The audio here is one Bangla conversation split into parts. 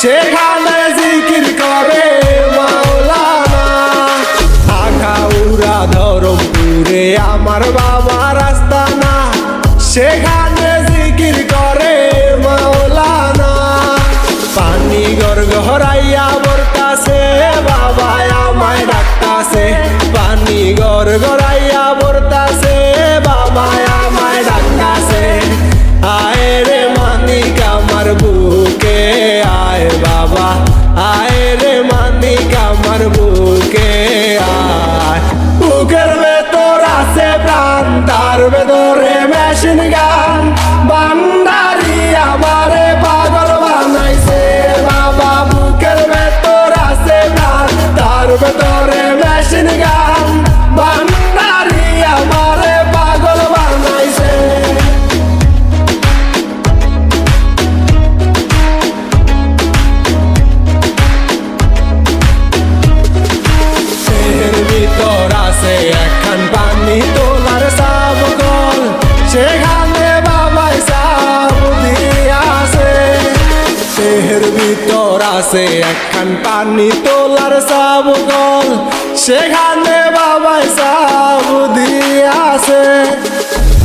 সেখানে জিকির করে মাওলানা। আখাউড়া ধরমপুরে আমার বাবা রাস্তানা সেখানে জিকির করে মাওলানা। পানি গর গহরাইয়া বরতাছে বাবা আমায় ডাকতাছে। বুকে আয়? বুকের ভেতর আছে প্রাণ তার ভেতরে মেশিন গান। আছে একখান পানি তোলার সাবকল, সেখানে বাবাই সাব দিয়াছে দেহের ভিতর আছে একখান পানি তোলার সাবকল, সেখানে বাবাই সাব দিয়াছে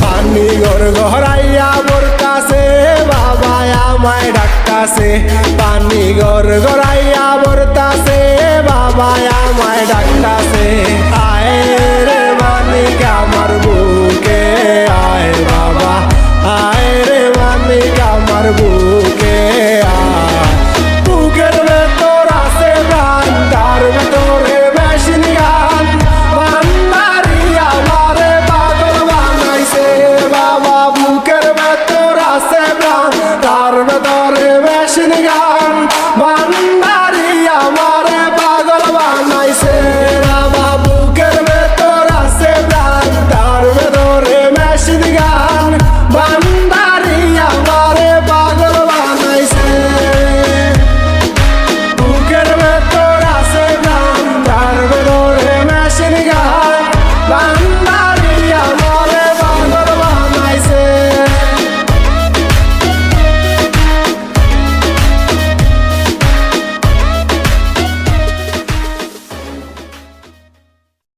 পানি ঘর ঘরাইয়া বরতাছে বাবা আমায় ডাকতাছে। পানি ঘর ঘরাইয়া বরতাছে বাবা আমায়